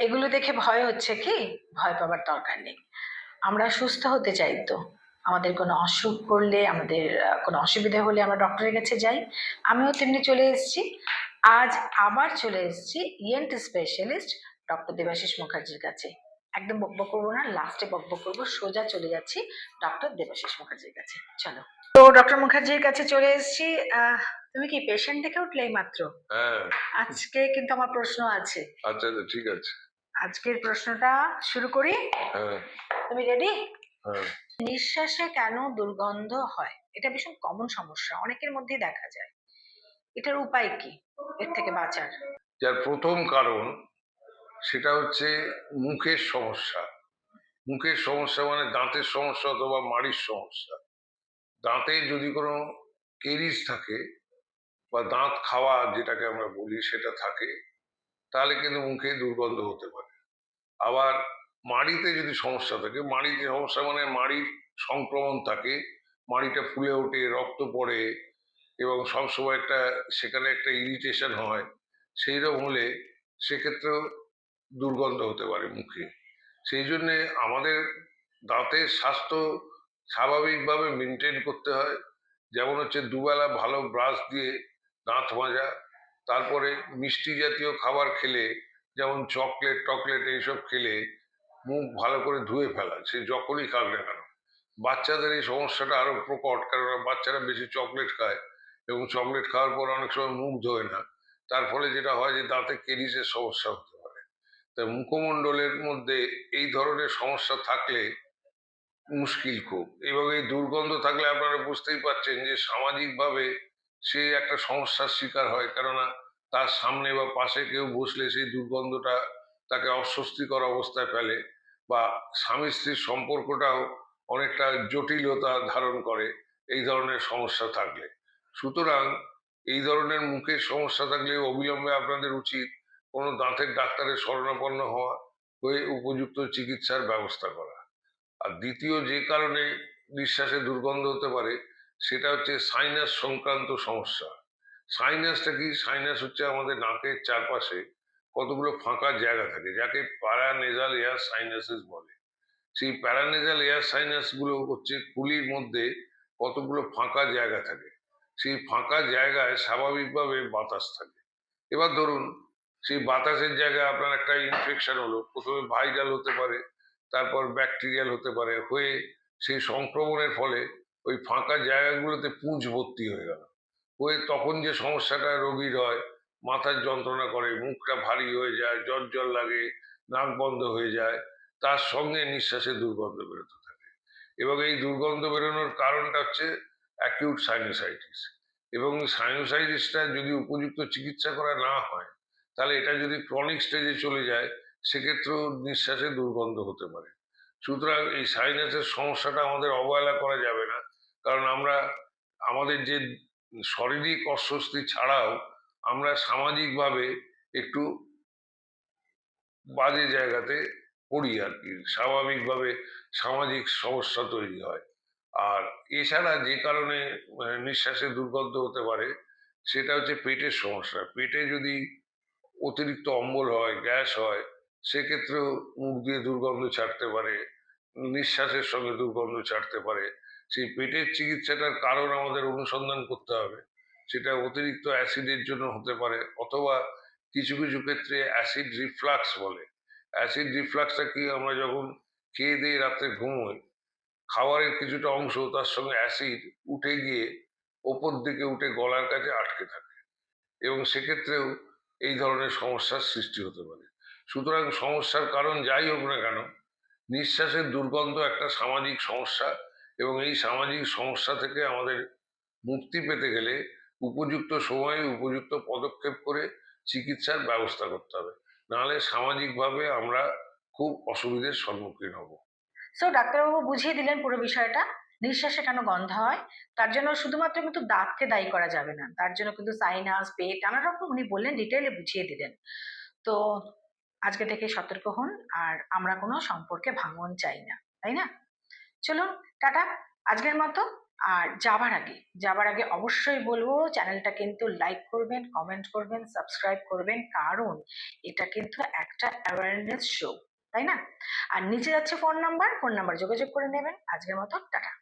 এগুলো দেখে ভয় হচ্ছে কি? ভয় পাবার দরকার নেই। আমরা সুস্থ হতে চাই তো। আমাদের কোনো অসুখ করলে আমাদের কোনো অসুবিধা হলে আমরা ডক্টরের কাছে যাই। আমিও তেমনি চলে এসেছি। আজ আবার চলে এসেছি ইএনটি স্পেশালিস্ট ডক্টর দেবাশিস মুখার্জির কাছে। একদম বকবক করব না লাস্টে বকবক করব সোজা চলে যাচ্ছি ডক্টর দেবাশিস মুখার্জির কাছে। চলো। তো ডক্টর মুখার্জির কাছে চলে এসেছি। আহ, তুমি কি পেশেন্ট দেখে উঠলে মাত্র হ্যাঁ। আজকে কিন্তু আমার প্রশ্ন আছে। আচ্ছা আচ্ছা ঠিক আছে। আজকের প্রশ্নটা শুরু করি? হ্যাঁ। তুমি রেডি হ্যাঁ। নিঃশ্বাসে কেন দুর্গন্ধ হয়? এটা ভীষণ কমন সমস্যা অনেকের মধ্যে দেখা যায়। এটার উপায় কি? এর থেকে বাঁচার। যার প্রথম কারণ সেটা হচ্ছে মুখের সমস্যা। মুখের সমস্যা মানে দাঁতের সমস্যা অথবা মাড়ির সমস্যা। দাঁতে যদি কোনো কেরিজ থাকে বা দাঁত খাওয়া যেটাকে আমরা বলি সেটা থাকে তাহলে কিন্তু মুখে দুর্গন্ধ হতে পারে। আবার মাড়িতে যদি সমস্যা থাকে, মাড়িতে সমস্যা মানে মাড়ির সংক্রমণ থাকে, মাড়িটা ফুলে ওঠে, রক্ত পড়ে এবং সবসময় একটা, সেখানে একটা ইরিটেশন হয়, সেই রকম হলে সেক্ষেত্রেও দুর্গন্ধ হতে পারে মুখে। সেই জন্যে আমাদের দাঁতের স্বাস্থ্য স্বাভাবিকভাবে মেনটেন করতে হয়। যেমন হচ্ছে দুবেলা ভালো ব্রাশ দিয়ে দাঁত মাজা, তারপরে মিষ্টি জাতীয় খাবার খেলে যেমন চকলেট, টকলেট এইসব খেলে মুখ ভালো করে ধুয়ে ফেলা, সে যখনই খাক না কেন। বাচ্চাদের এই সমস্যাটা আরও প্রকট কারণ বাচ্চারা বেশি চকলেট খায় এবং চকলেট খাওয়ার পর অনেক সময় মুখ ধোয় না। তার ফলে যেটা হয় যে, দাঁতে কেরিসের সমস্যা হতে পারে। তাই মুখমণ্ডলের মধ্যে এই ধরনের সমস্যা থাকলে মুশকিল খুব। এবং এই দুর্গন্ধ থাকলে আপনারা বুঝতেই পারছেন যে, সামাজিকভাবে সে একটা সমস্যার শিকার হয়। কেননা তার সামনে বা পাশে কেউ বসলে সেই দুর্গন্ধটা তাকে অস্বস্তিকর অবস্থায় ফেলে বা স্বামী স্ত্রীর সম্পর্কটাও অনেকটা জটিলতা ধারণ করে, এই ধরনের সমস্যা থাকলে। সুতরাং এই ধরনের মুখের সমস্যা থাকলে অবিলম্বে আপনাদের উচিত কোনো দাঁতের ডাক্তারের শরণাপন্ন হওয়া হয়ে উপযুক্ত চিকিৎসার ব্যবস্থা করা। আর দ্বিতীয় যে কারণে নিঃশ্বাসে দুর্গন্ধ হতে পারে, সেটা হচ্ছে সাইনাস সংক্রান্ত সমস্যা। সাইনাসটা কি? সাইনাস হচ্ছে আমাদের নাকের চারপাশে কতগুলো ফাঁকা জায়গা থাকে, যাকে প্যারানেজাল এয়ার সাইনাসিস বলে। সেই প্যারানেজাল এয়ার সাইনাসগুলো হচ্ছে কুলির মধ্যে কতগুলো ফাঁকা জায়গা থাকে। সেই ফাঁকা জায়গায় স্বাভাবিকভাবে বাতাস থাকে। এবার ধরুন, সেই বাতাসের জায়গায় আপনার একটা ইনফেকশন হলো, প্রথমে ভাইরাল হতে পারে, তারপর ব্যাকটেরিয়াল হতে পারে, হয়ে সেই সংক্রমণের ফলে ওই ফাঁকা জায়গাগুলোতে পুঁজ ভর্তি হয়ে গেল। হয়ে তখন যে সমস্যাটা রোগীর হয়, মাথার যন্ত্রণা করে, মুখটা ভারী হয়ে যায়, জ্বর জ্বর লাগে, নাক বন্ধ হয়ে যায়, তার সঙ্গে নিঃশ্বাসে দুর্গন্ধ বেরোতে থাকে। এবং এই দুর্গন্ধ বেরোনোর কারণটা হচ্ছে অ্যাকিউট সাইনোসাইটিস এবং সাইনোসাইটিসটা যদি উপযুক্ত চিকিৎসা করা না হয়, তাহলে এটা যদি ক্রনিক স্টেজে চলে যায়, সেক্ষেত্রেও নিঃশ্বাসে দুর্গন্ধ হতে পারে। সুতরাং এই সাইনাসের সমস্যাটা আমাদের অবহেলা করা যাবে না। কারণ আমরা, আমাদের যে শারীরিক অস্বস্তি ছাড়াও আমরা সামাজিকভাবে একটু বাজে জায়গাতে পড়ি আর কি। স্বাভাবিকভাবে সামাজিক সমস্যা তৈরি হয়। আর এছাড়া যে কারণে আহ, নিঃশ্বাসে দুর্গন্ধ হতে পারে সেটা হচ্ছে পেটের সমস্যা। পেটে যদি অতিরিক্ত অম্বল হয় গ্যাস হয় সেক্ষেত্রেও মুখ দিয়ে দুর্গন্ধ ছাড়তে পারে। নিঃশ্বাসের সঙ্গে দুর্গন্ধ ছাড়তে পারে। সেই পেটের চিকিৎসাটার কারণ আমাদের অনুসন্ধান করতে হবে। সেটা অতিরিক্ত অ্যাসিডের জন্য হতে পারে অথবা কিছু কিছু ক্ষেত্রে অ্যাসিড রিফ্লাক্স বলে। অ্যাসিড রিফ্লাক্সটা কি? আমরা যখন খেয়ে দিয়ে রাত্রে ঘুমোই, খাবারের কিছুটা অংশ তার সঙ্গে অ্যাসিড উঠে গিয়ে ওপর দিকে উঠে গলার কাছে আটকে থাকে এবং সেক্ষেত্রেও এই ধরনের সমস্যার সৃষ্টি হতে পারে। সুতরাং সমস্যার কারণ যাই হোক না কেন নিঃশ্বাসের দুর্গন্ধ একটা সামাজিক সমস্যা এবং এই সামাজিক সমস্যা থেকে আমাদের মুক্তি পেতে গেলে উপযুক্ত সময়ে উপযুক্ত পদক্ষেপ করে চিকিৎসার ব্যবস্থা করতে হবে। নাহলে সামাজিকভাবে আমরা খুব অসুবিধের সম্মুখীন হব। সো ডাক্তারবাবু বুঝিয়ে দিলেন পুরো বিষয়টা। নিঃশ্বাসে কেন গন্ধ হয়? তার জন্য শুধুমাত্র কিন্তু দাঁতকে দায়ী করা যাবে না। তার জন্য কিন্তু সাইনাস পেট নানা রকম উনি বললেন ডিটেলে বুঝিয়ে দিলেন। তো আজকে থেকে সতর্ক হন আর আমরা কোনো সম্পর্কে ভাঙন চাই না, তাই না? চলুন, টাটা, আজকের মতো। আর যাবার আগে যাবার আগে অবশ্যই বলব, চ্যানেলটা কিন্তু লাইক করবেন কমেন্ট করবেন সাবস্ক্রাইব করবেন, কারণ এটা কিন্তু একটা অ্যাওয়ারনেস শো তাই না? আর নিচে যাচ্ছে ফোন নাম্বার ফোন নাম্বার যোগাযোগ করে নেবেন। আজকের মতো, টাটা।